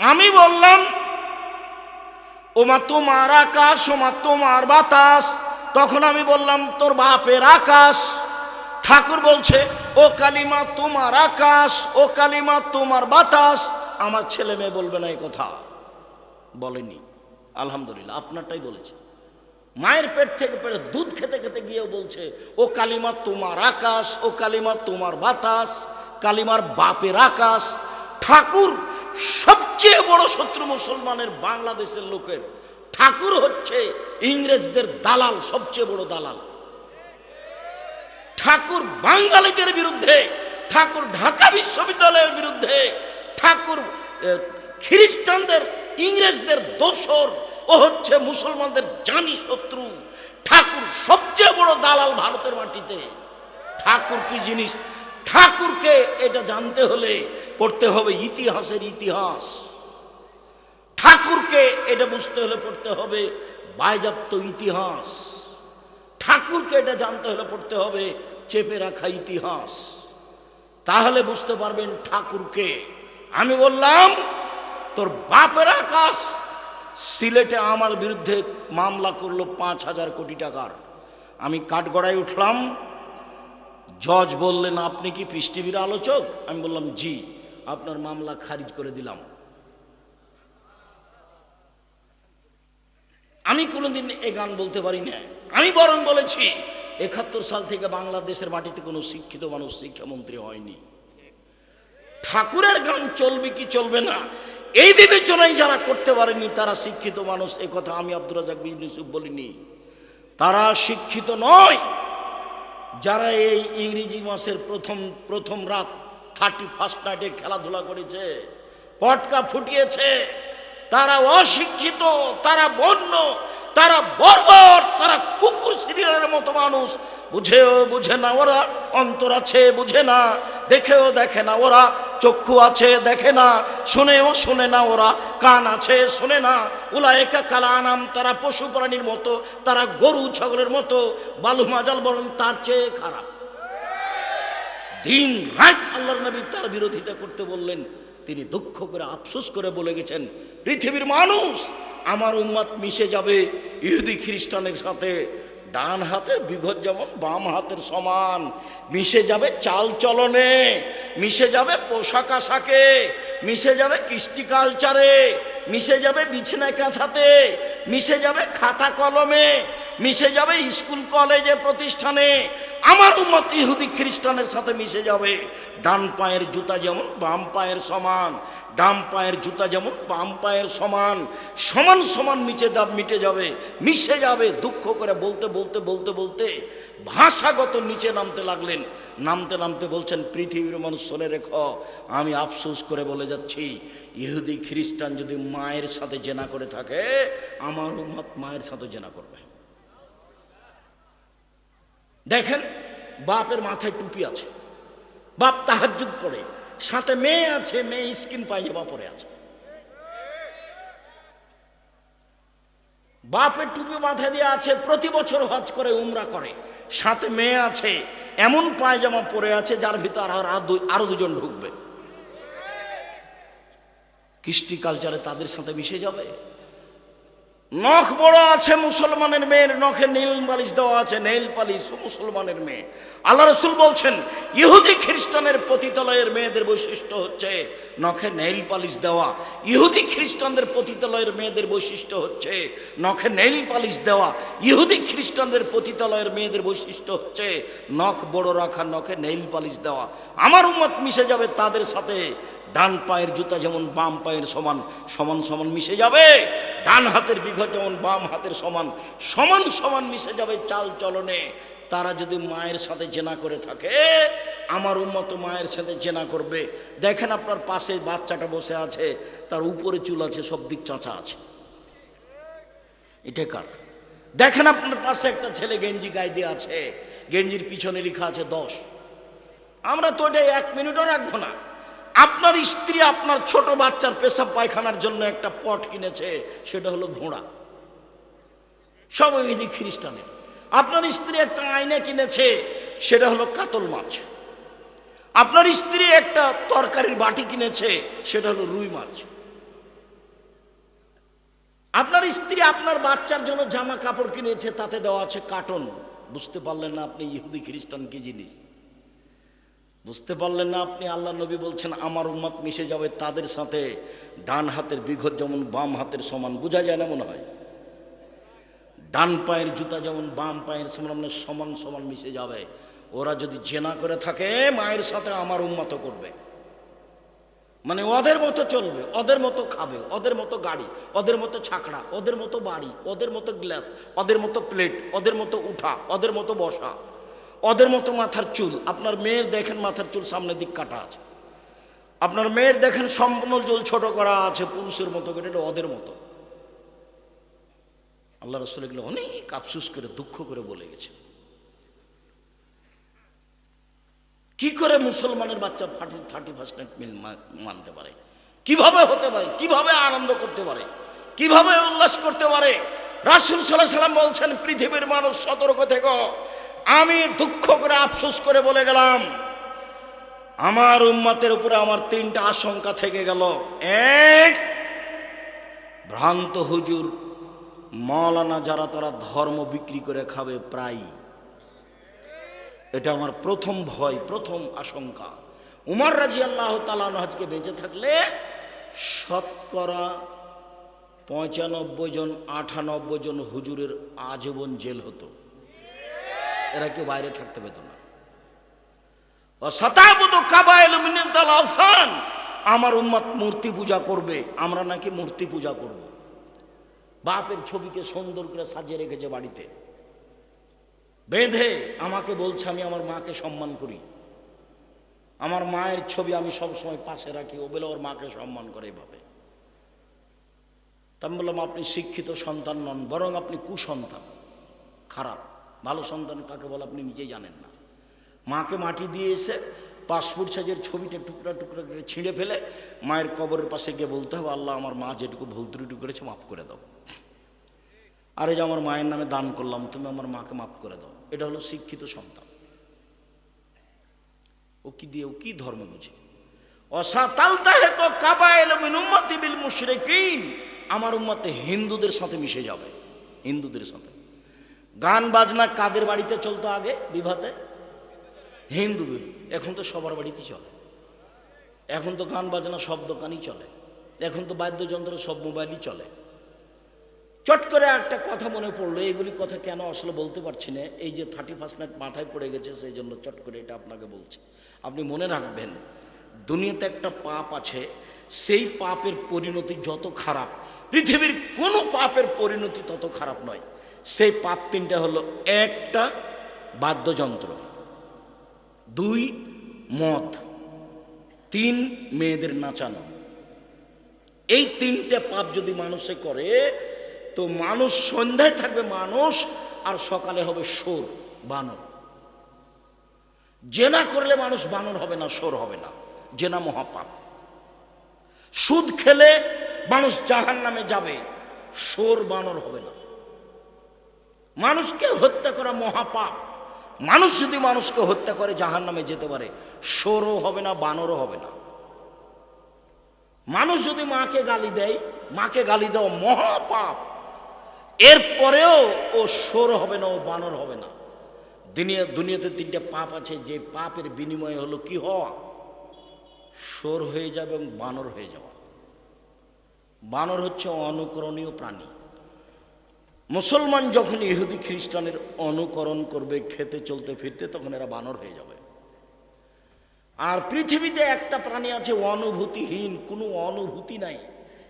আমি বললাম, ওমা তোমার আকাশ, ওমা তোমার বাতাস। তখন আমি বললাম, তোর বাপের আকাশ। ঠাকুর বলছে, ও কালিমা তোমার আকাশ, ও কালিমা তোমার বাতাস। আমার ছেলে মেয়ে বলবে না এই কথা। বলেনি। আলহামদুলিল্লাহ, আপনারটাই বলেছে। মায়ের পেট থেকে পেটে দুধ খেতে খেতে গিয়েও বলছে, ও কালিমা তোমার আকাশ, ও কালিমা তোমার বাতাস, কালিমার বাপের আকাশ। ঠাকুর সবচেয়ে বড় শত্রু মুসলমানের বাংলাদেশের লোকের ঠাকুর হচ্ছে ইংরেজদের দালাল, সবচেয়ে বড় দালাল। ঠাকুর বাঙালিদের বিরুদ্ধে, ঠাকুর ঢাকা বিশ্ববিদ্যালয়ের বিরুদ্ধে, ঠাকুর খ্রিস্টানদের, ইংরেজদের দোসর ও হচ্ছে মুসলমানদের জানি শত্রু। ঠাকুর সবচেয়ে বড় দালাল ভারতের মাটিতে। ঠাকুর কি জিনিস? ঠাকুরকে এটা জানতে হলে পড়তে হবে ইতিহাসের ইতিহাস। ঠাকুরকে এটা বুঝতে হলে পড়তে হবে বায়জাপ্ত ইতিহাস। ঠাকুরকে এটা জানতে হলে পড়তে হবে চেপে রাখা ইতিহাস। তাহলে বুঝতে পারবেন ঠাকুরকে। আমি বললাম, তোর বাপের আকাশ সিলেটে আমার বিরুদ্ধে মামলা করল পাঁচ হাজার কোটি টাকার। আমি কাঠগড়ায় উঠলাম জজ বললেন, আপনি কি পিস টিভির আলোচক? আমি বললাম, জি, আপনার মামলা খারিজ করে দিলাম। আমি কোনোদিন এ গান বলতে পারি না আমি বরং বলেছি, একাত্তর সাল থেকে বাংলাদেশের মাটিতে কোনো শিক্ষিত মানুষ শিক্ষামন্ত্রী হয়নি। ঠাকুরের গান চলবে কি চলবে না, এই বিবেচনায় যারা করতে পারেনি, তারা শিক্ষিত মানুষ, এ কথা আমি আব্দুর রাজাক ইউসুফ বলিনি। তারা শিক্ষিত নয়। যারা এই ইংরেজি মাসের প্রথম প্রথম রাত থার্টি ফার্স্ট নাইটে খেলাধুলা করেছে, পটকা ফুটিয়েছে, তারা অশিক্ষিত, তারা বন্য, তারা বর্বর, তারা কুকুর সিরিয়ালের মতো মানুষ। বুঝেও বুঝে না ওরা, অন্তর আছে বুঝে না, দেখেও দেখে না ওরা। চক্ষু আছে, দেখে না, শুনেও শুনে না ওরা, কান আছে, শুনে না। উলা একা কালা আনাম তারা পশু প্রাণীর মতো, তারা গরু ছাগলের মতো, বালু মাজাল বরং তার চেয়ে খারাপ। দিন রাত আল্লাহর নবী তার বিরোধিতা করতে বললেন, তিনি দুঃখ করে, আফসোস করে বলে গেছেন, পৃথিবীর মানুষ, আমার উম্মাত মিশে যাবে ইহুদি খ্রিস্টানের সাথে ডান হাতের বিঘত যেমন, বাম হাতের সমান। মিশে যাবে চাল চলনে, মিশে যাবে পোশাক আশাকে, মিশে যাবে কৃষ্টি কালচারে, মিশে যাবে বিছানা কাঁথাতে, মিশে যাবে খাতা কলমে, মিশে যাবে স্কুল কলেজে প্রতিষ্ঠানে। আমার উম্মত ইহুদি খ্রিস্টানের সাথে মিশে যাবে। ডান পায়ের জুতা যেমন, বাম পায়ের সমান। ডান পায়ের জুতা যেমন, বাম পায়ের সমান সমান সমান মিটে দাব, মিটে যাবে, মিশে যাবে, দুঃখ করে বলতে বলতে বলতে বলতে ভাষাগত নিচে নামতে লাগলেন। নামতে নামতে বলছেন, পৃথিবীর মানুষ, শোনে রেখ, আমি আফসোস করে বলে যাচ্ছি, ইহুদি, খ্রিস্টান যদি মায়ের সাথে জেনা করে থাকে, আমার উম্মত মায়ের সাথে জেনা করবে। দেখেন, বাপের মাথায় টুপি আছে, বাপ তাহাজুদ পড়ে সাথে মেয়ে আছে, মেয়ে স্কিন পায়জামা পরে আছে। বাপের টুপি মাথা দিয়ে আছে, প্রতি বছর হজ করে, উমরা করে। সাথে মেয়ে আছে, এমন পায়জামা পরে আছে যার ভিতর আর আরও দুজন ঢুকবে। কৃষ্টি কালচারে তাদের সাথে মিশে যাবে। নখ বড় আছে মুসলমানের মেয়ের, নখে নীল পালিশ দেওয়া আছে নেইল পালিশ মুসলমানের মেয়ে। আল্লাহ রসুল বলছেন, ইহুদি খ্রিস্টানের পতিতলয়ের মেয়েদের বৈশিষ্ট্য হচ্ছে নখে নেইল পালিশ দেওয়া। ইহুদি খ্রিস্টানদের পতিতলয়ের মেয়েদের বৈশিষ্ট্য হচ্ছে নখে নেইল পালিশ দেওয়া। ইহুদি খ্রিস্টানদের পতিতলয়ের মেয়েদের বৈশিষ্ট্য হচ্ছে নখ বড় রাখা, নখে নেইল পালিশ দেওয়া। আমার উম্মত মিশে যাবে তাদের সাথে। ডান পায়ের জুতা যেমন বাম পায়ের সমান সমান সমান মিশে যাবে। ডান হাতের বিঘত যেমন বাম হাতের সমান সমান সমান মিশে যাবে চাল চলনে। তারা যদি মায়ের সাথে জেনা করে থাকে, আমার উন্মত মায়ের সাথে জেনা করবে। দেখেন আপনার পাশে বাচ্চাটা বসে আছে, তার উপরে চুল আছে, সব দিক চাঁচা আছে। এটা কার? দেখেন আপনার পাশে একটা ছেলে গেঞ্জি গায়ে দিয়ে আছে, গেঞ্জির পিছনে লেখা আছে দশ। আমরা তো এটা এক মিনিটও রাখব না। আপনার স্ত্রী আপনার ছোট বাচ্চার পেশাব পায়খানার জন্য একটা পট কিনেছে, সেটা হলো ঘোড়া। সব ইহুদি খ্রিস্টানের। আপনার স্ত্রী একটা আয়না কিনেছে, সেটা হলো কাতল মাছ। আপনার স্ত্রী একটা তরকারির বাটি কিনেছে, সেটা হলো রুই মাছ। আপনার স্ত্রী আপনার বাচ্চার জন্য জামা কাপড় কিনেছে, তাতে দেওয়া আছে কার্টন। বুঝতে পারলেন না আপনি ইহুদি খ্রিস্টান কি জিনিস? বুঝতে পারলেন না আপনি? আল্লাহ নবী বলছেন, আমার উম্মত মিশে যাবে তাদের সাথে। ডান হাতের বিঘত যেমন বাম হাতের সমান। বোঝা যায় না মনে হয়? ডান পায়ের জুতা যেমন বাম পায়ের সমান সমান সমান মিশে যাবে। ওরা যদি জেনা করে থাকে, মায়ের সাথে আমার উন্মত করবে। মানে ওদের মতো চলবে, ওদের মতো খাবে, ওদের মতো গাড়ি, ওদের মতো ছাকড়া, ওদের মতো বাড়ি, ওদের মতো গ্লাস, ওদের মতো প্লেট, ওদের মতো উঠা, ওদের মতো বসা। ওদের মতো মাথার চুল। আপনার মেয়ের দেখেন মাথার চুল সামনের দিক কাটা আছে। আপনার মেয়ের দেখেন সম্পূর্ণ চুল ছোট করা আছে, পুরুষের মতো করে, এটা ওদের মতো। আল্লাহ রসুল এগুলো অনেক আফসুস করে, দুঃখ করে বলে গেছে। কি করে মুসলমানের বাচ্চা ফার্টি থার্টি পার্সেন্ট মিল মানতে পারে? কীভাবে হতে পারে? কীভাবে আনন্দ করতে পারে? কীভাবে উল্লাস করতে পারে? রাসুল সাল্লাহ সাল্লাম বলছেন, পৃথিবীর মানুষ সতর্ক থেকো। আমি দুঃখ করে আফসোস করে বলে গেলাম, আমার উম্মাতের উপরে আমার তিনটা আশঙ্কা থেকে গেল। এক, ভ্রান্ত হুজুর মৌলানা যারা তারা ধর্ম বিক্রি করে খাবে প্রায় এটা আমার প্রথম ভয়, প্রথম আশঙ্কা। উমার রাজি আল্লাহ তালানহাজকে বেঁচে থাকলে শতকরা পঁচানব্বই জন, আটানব্বই জন হুজুরের আজীবন জেল হতো। এরা কেউ বাইরে থাকতে পেত না। আমার উম্মত মূর্তি পূজা করবে, আমরা নাকি মূর্তি পূজা করব। বাপের ছবিকে সুন্দর করে সাজিয়ে রেখেছে বাড়িতে। বেঁধে আমাকে বলছে, আমি আমার মাকে সম্মান করি। আমার মায়ের ছবি আমি সবসময় পাশে রাখি। ও বলে, ওর মাকে সম্মান করে এভাবে। তা আমি বললাম, আপনি শিক্ষিত সন্তান নন, বরং আপনি কুসন্তান। খারাপ। ভালো সন্তান কাকে বলে আপনি নিজেই জানেন না। মাকে মাটি দিয়ে এসে পাসপোর্ট সাইজের ছবিটা টুকরা টুকরা করে ছিঁড়ে ফেলে মায়ের কবরের পাশে গিয়ে বলতে হবে, আল্লাহ, আমার মা যেটুকু ভুল ত্রুটি করেছে মাফ করে দাও। আরে যে আমার মায়ের নামে দান করলাম, তুমি আমার মাকে মাফ করে দাও। এটা হলো শিক্ষিত সন্তান। ও কি দিয়ে, ও কি ধর্ম বুঝে? আমার উম্মতে হিন্দুদের সাথে মিশে যাবে। হিন্দুদের সাথে। গান বাজনা কাদের বাড়িতে চলতো আগে? বিভাতে? হিন্দুদের। এখন তো সবার বাড়িতেই চলে। এখন তো গান বাজনা সব দোকানই চলে। এখন তো বাদ্যযন্ত্র সব মোবাইলই চলে। চট করে একটা কথা মনে পড়ল, এগুলি কথা কেন আসলে বলতে পারছি না? এই যে থার্টি ফার্স্ট নাইট মাথায় পড়ে গেছে, সেই জন্য চট করে এটা আপনাকে বলছি। আপনি মনে রাখবেন, দুনিয়াতে একটা পাপ আছে, সেই পাপের পরিণতি যত খারাপ, পৃথিবীর কোনো পাপের পরিণতি তত খারাপ নয়। সেই পাপ তিনটা হলো একটা বাদ্যযন্ত্র, দুই মদ, তিন মেয়েদের নাচানো। এই তিনটে পাপ যদি মানুষে করে, তো মানুষ সন্ধ্যায় থাকবে মানুষ আর সকালে হবে সোর বানর। জেনা করলে মানুষ বানর হবে না সোর হবে না। জেনা মহাপাপ। সুদ খেলে মানুষ জাহান নামে যাবে সোর বানর হবে না। মানুষকে হত্যা করা মহাপাপ। মানুষ যদি মানুষকে হত্যা করে জাহান নামে যেতে পারে, সোরও হবে না, বানরও হবে না। মানুষ যদি মাকে গালি দেয়, মাকে গালি দেওয়া মহাপাপ। এরপরেও ও সোর হবে না, ও বানর হবে না। দুনিয়া দুনিয়াতে তিনটে পাপ আছে, যে পাপের বিনিময়ে হলো কি হওয়া? সোর হয়ে যাবে এবং বানর হয়ে যাওয়া। বানর হচ্ছে অনুকরণীয় প্রাণী। মুসলমান যখন ইহুদি খ্রিস্টানের অনুকরণ করবে, খেতে চলতে ফিরতে, তখন এরা বানর হয়ে যাবে। আর পৃথিবীতে একটা প্রাণী আছে অনুভূতিহীন, কোনো অনুভূতি নাই।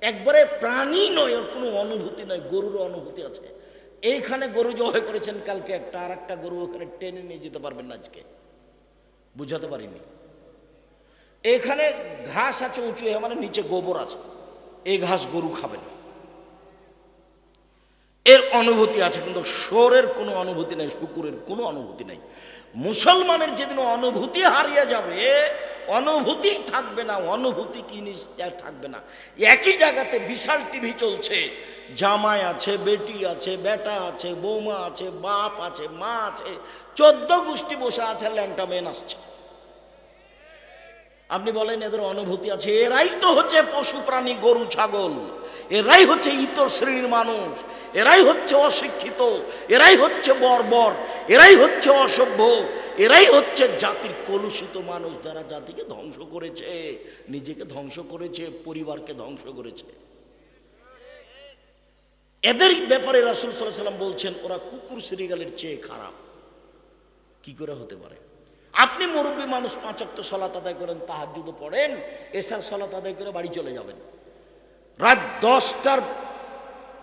একবারে প্রাণী নয় ওর কোনো অনুভূতি নয় গরুর অনুভূতি আছে। এইখানে গরু জয় করেছেন কালকে একটা আর একটা গরু ওখানে টেনে নিয়ে যেতে পারবেন না আজকে। বুঝাতে পারিনি। এখানে ঘাস আছে, উঁচু মানে নিচে গোবর আছে। এই ঘাস গরু খাবে না। এর অনুভূতি আছে, কিন্তু সোরের কোনো অনুভূতি নেই, শুকুরের কোনো অনুভূতি নেই। মুসলমানের যেদিন অনুভূতি হারিয়ে যাবে, অনুভূতি থাকবে না, অনুভূতি কি জিনিস থাকবে না। একই জায়গাতে বিশাল টিভি চলছে, জামাই আছে, বেটি আছে, বেটা আছে, বৌমা আছে, বাপ আছে, মা আছে, চোদ্দ গোষ্ঠী বসে আছে, ল্যাংটা মেন আসছে আপনি বলেন এদের অনুভূতি আছে, এরাই তো হচ্ছে পশু প্রাণী, গরু, ছাগল। এরাই হচ্ছে ইতর শ্রেণির মানুষ, এরাই হচ্ছে অশিক্ষিত, এরাই হচ্ছে বর্বর, এরাই হচ্ছে অসভ্য, এরাই হচ্ছে জাতির কলুষিত মানুষ যারা জাতিকে ধ্বংস করেছে, নিজেকে ধ্বংস করেছে, পরিবারকে ধ্বংস করেছে। এদের ব্যাপারে রাসুল সাল্লাহ সাল্লাম বলছেন, ওরা কুকুর শ্রীগালের চেয়ে খারাপ। কি করে হতে পারে? আপনি মুরব্বী মানুষ পাঁচক্ত সলাত আদায় করেন তাহাজুদ পড়েন, এসার সলাত আদায় করে বাড়ি চলে যাবেন। রাত দশটার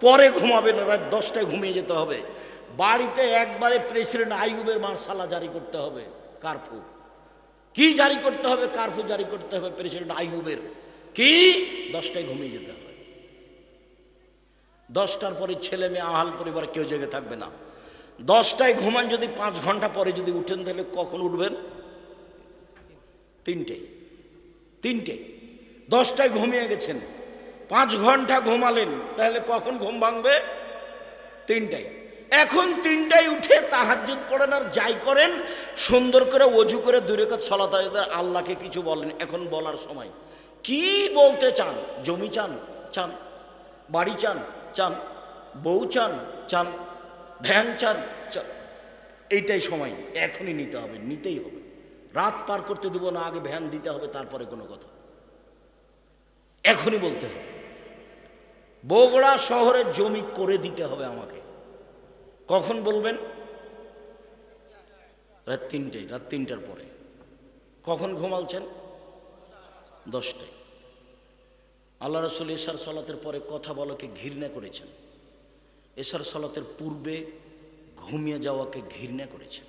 পরে ঘুমাবেন রাত দশটায় ঘুমিয়ে যেতে হবে। বাড়িতে একবারে প্রেসিডেন্ট আইয়ুবের মার্শালা জারি করতে হবে, কারফু। কি জারি করতে হবে, কারফু জারি করতে হবে প্রেসিডেন্ট আইয়ুবের। কি? দশটায় ঘুমিয়ে যেতে হবে। দশটার পরে ছেলে মেয়ে, আহাল পরিবার কেউ জেগে থাকবে না। দশটায় ঘুমান যদি পাঁচ ঘণ্টা পরে যদি উঠেন, তাহলে কখন উঠবেন? তিনটে। তিনটে। দশটায় ঘুমিয়ে গেছেন। পাঁচ ঘণ্টা ঘুমালেন, তাহলে কখন ঘুম ভাঙবে? তিনটায়। এখন তিনটায় উঠে তাহাজ্জুদ পড়েন আর যাই করেন, সুন্দর করে অজু করে দূরে কাজ সলাতে আল্লাহকে কিছু বলেন। এখন বলার সময়। কি বলতে চান? জমি চান? চান। বাড়ি চান? চান। বউ চান? চান। ভ্যান চান? চান। এইটাই সময়। এখনই নিতে হবে, নিতেই হবে। রাত পার করতে দেবো না, আগে ভ্যান দিতে হবে, তারপরে কোনো কথা। এখনই বলতে হবে। বগুড়া শহরের জমি করে দিতে হবে আমাকে। কখন বলবেন? রাত তিনটে রাত তিনটার পরে। কখন ঘুমালছেন? দশটায়। আল্লাহ রসুল এশার সলাতের পরে কথা বলাকে ঘৃণা করেছেন। এশার সলাতের পূর্বে ঘুমিয়ে যাওয়াকে ঘৃণা করেছেন।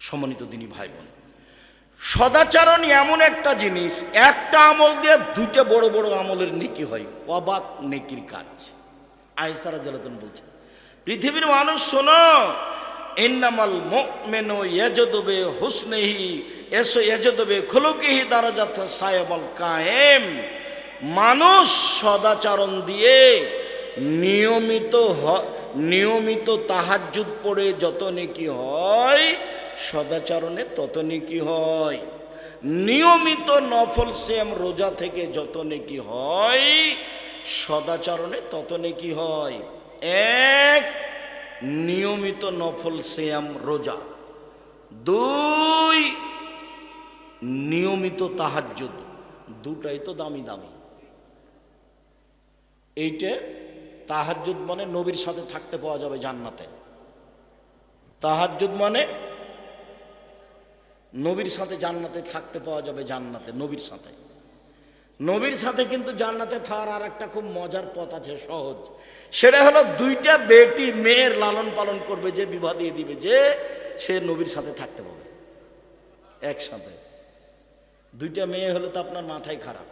সম্মানিত দিনী ভাই বোন সদাচরণ এমন একটা জিনিস, একটা আমল দিয়ে দুটো বড় বড় আমলের নেকি হয়। অবাক নেকির কাজ। আয়সারা জলাতন বলছে, পৃথিবীর মানুষ শোনো, ইন্নামাল মেনো এজদবে হুসনেহি এসো এজদবে খুলুকিহি দারাজাত সাহেবল কায়েম। মানুষ সদাচরণ দিয়ে নিয়মিত নিয়মিত তাহাজ্জুদ পড়ে যত নেকি হয় সদাচরণে তত নেকি হয়? নিয়মিত নফল সেম রোজা থেকে যত নেকি হয়, সদাচরণে তত নেকি হয়? এক, নিয়মিত নফল সেম রোজা। দুই, নিয়মিত তাহাজ্জুদ। দুটাই তো দামি দামি। এইটা তাহাজ্জুদ মানে নবীর সাথে থাকতে পাওয়া যাবে জান্নাতে। তাহাজ্জুদ মানে নবীর সাথে জান্নাতে থাকতে পাওয়া যাবে জান্নাতে, নবীর সাথে। নবীর সাথে কিন্তু জান্নাতে থাকার আর একটা খুব মজার পথ আছে, সহজ। সেটা হলো দুইটা বেটি মেয়ের লালন পালন করবে, যে বিবাহ দিয়ে দিবে, যে সে নবীর সাথে থাকতে পাবে একসাথে। দুইটা মেয়ে হলে তো আপনার মাথায় খারাপ।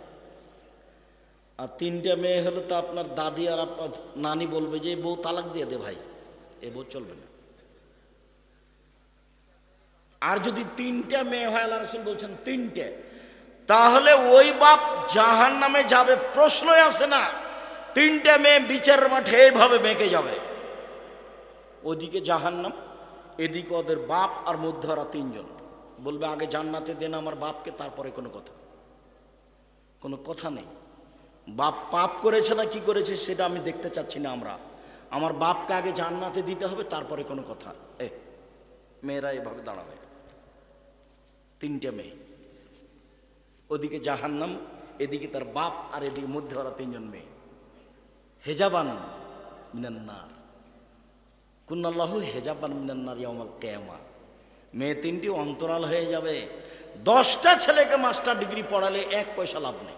আর তিনটা মেয়ে হলে তো আপনার দাদি আর আপনার নানি বলবে যে বউ তালাক দিয়ে দে ভাই। এ বউ চলবে না। আর যদি তিনটা মেয়ে হয়, আল্লাহ রসুল বলছেন তিনটে। তাহলে ওই বাপ জাহান নামে যাবে, প্রশ্নই আসে না। তিনটে মেয়ে বিচার মাঠে এইভাবে মেঁকে যাবে। ওদিকে জাহান্নাম, এদিকে ওদের বাপ আর মধ্যে ওরা তিনজন। বলবে, আগে জান্নাতে দেন আমার বাপকে, তারপরে কোনো কথা। কোনো কথা নেই। বাপ পাপ করেছে না কি করেছে, সেটা আমি দেখতে চাচ্ছি না আমরা। আমার বাপকে আগে জান্নাতে দিতে হবে, তারপরে কোনো কথা। এ মেয়েরা এভাবে দাঁড়াবে। তিনটে মেয়ে। ওদিকে জাহান্নাম, এদিকে তার বাপ, আর এদিকে মধ্যে ওরা তিনজন মেয়ে। হেজাবান মিনান্নার কুন্নাল্লাহ হেজাবান মিনান্নার ইয়ামাল কেয়ামা। মেয়ে তিনটি অন্তরাল হয়ে যাবে। দশটা ছেলেকে মাস্টার ডিগ্রি পড়ালে এক পয়সা লাভ নেই।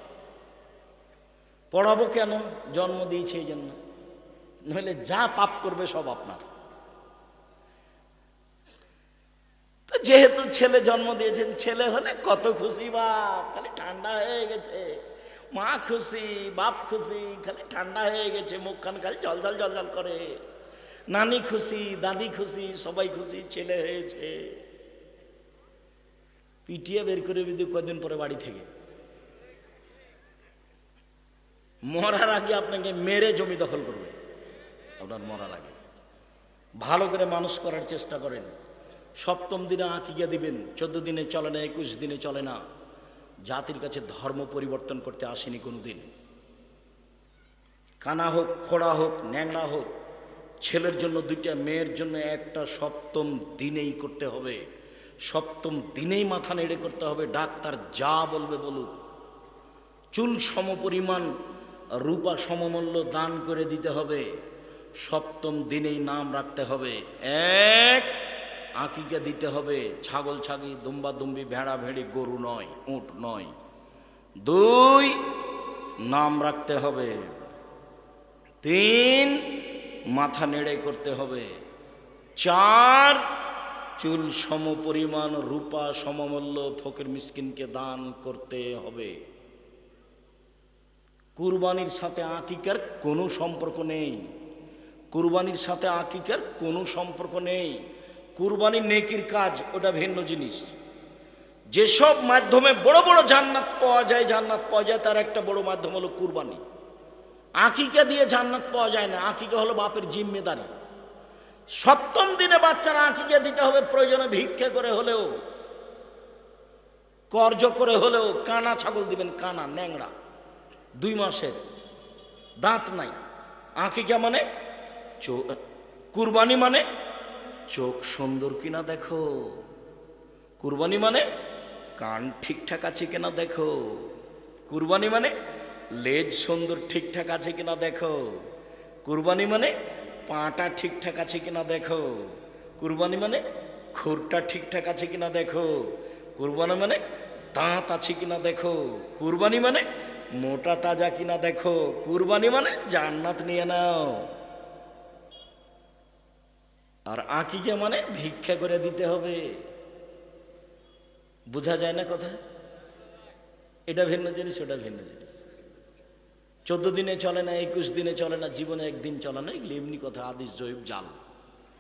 পড়াবো কেন? জন্ম দিয়েছে এই জন্য। নইলে যা পাপ করবে সব আপনার। যেহেতু ছেলে জন্ম দিয়েছেন, ছেলে হলে কত খুশি বাপ, খালি ঠান্ডা হয়ে গেছে। মা খুশি, বাপ খুশি, খালি ঠান্ডা হয়ে গেছে, মুখখান খালি জল জল জল জল করে। নানি খুশি, দাদি খুশি, সবাই খুশি, ছেলে হয়েছে। পিটিয়ে বের করে দিদি কদিন পরে বাড়ি থেকে। মরার আগে আপনাকে মেরে জমি দখল করবে। আপনার মরার আগে। ভালো করে মানুষ করার চেষ্টা করেন। সপ্তম দিনে আঁকিয়া দিবেন, চোদ্দ দিনে চলে না, একুশ দিনে চলে না। জাতির কাছে ধর্ম পরিবর্তন করতে আসেনি কোনো দিন কানা হোক, খোড়া হোক, ন্যাংড়া হোক, ছেলের জন্য দুইটা, মেয়ের জন্য একটা সপ্তম দিনেই করতে হবে। সপ্তম দিনেই মাথা নেড়ে করতে হবে, ডাক্তার যা বলবে বলুক। চুল সমপরিমাণ রূপা সমমূল্য দান করে দিতে হবে। সপ্তম দিনেই নাম রাখতে হবে। এক আঁকিকে দিতে হবে, ছাগল ছাগি, দুম্বা দুম্বি, ভেড়া ভেড়ি, গরু নয়, উঁট নয়। দুই, নাম রাখতে হবে। তিন, মাথা নেড়ে করতে হবে। চার, চুল সমপরিমাণ রূপা সমমূল্য, ফকির মিসকিনকে দান করতে হবে। কুরবানির সাথে আকিকার কোনো সম্পর্ক নেই। কুরবানির সাথে আকিকার কোনো সম্পর্ক নেই। কুরবানির নেকির কাজ, ওটা ভিন্ন জিনিস। যেসব মাধ্যমে বড় বড় জান্নাত পাওয়া যায়, জান্নাত পাওয়া যায়, তার একটা বড় মাধ্যম হলো কুরবানি। আকিকা দিয়ে জান্নাত পাওয়া যায় না আকিকা হলো বাপের জিম্মেদারি। সপ্তম দিনে বাচ্চারা আকিকা দিতে হবে, প্রয়োজনে ভিক্ষা করে হলেও, কর্জ করে হলেও কানা ছাগল দিবেন, কানা ন্যাংরা দুই মাসের, দাঁত নাই। আঁকিকা মানে কুরবানি মানে চোখ সুন্দর কিনা দেখো। কুরবানি মানে কান ঠিকঠাক আছে কিনা দেখো। কুরবানি মানে লেজ সুন্দর ঠিকঠাক আছে কিনা দেখো। কুরবানি মানে পাটা ঠিকঠাক আছে কিনা দেখো। কুরবানি মানে খুরটা ঠিকঠাক আছে কিনা দেখো। কুরবানি মানে দাঁত আছে কিনা দেখো। কুরবানি মানে মোটা তাজা কিনা দেখো। কুরবানি মানে জান্নাত নিয়ে নাও। আর আঁকিকে মানে ভিক্ষা করে দিতে হবে। বোঝা যায় না কথা? এটা ভিন্ন জিনিস, ওটা ভিন্ন জিনিস। চোদ্দ দিনে চলে না, একুশ দিনে চলে না, জীবনে একদিন চলে না, এগুলি এমনি কথা, আদিস জৈব জাল।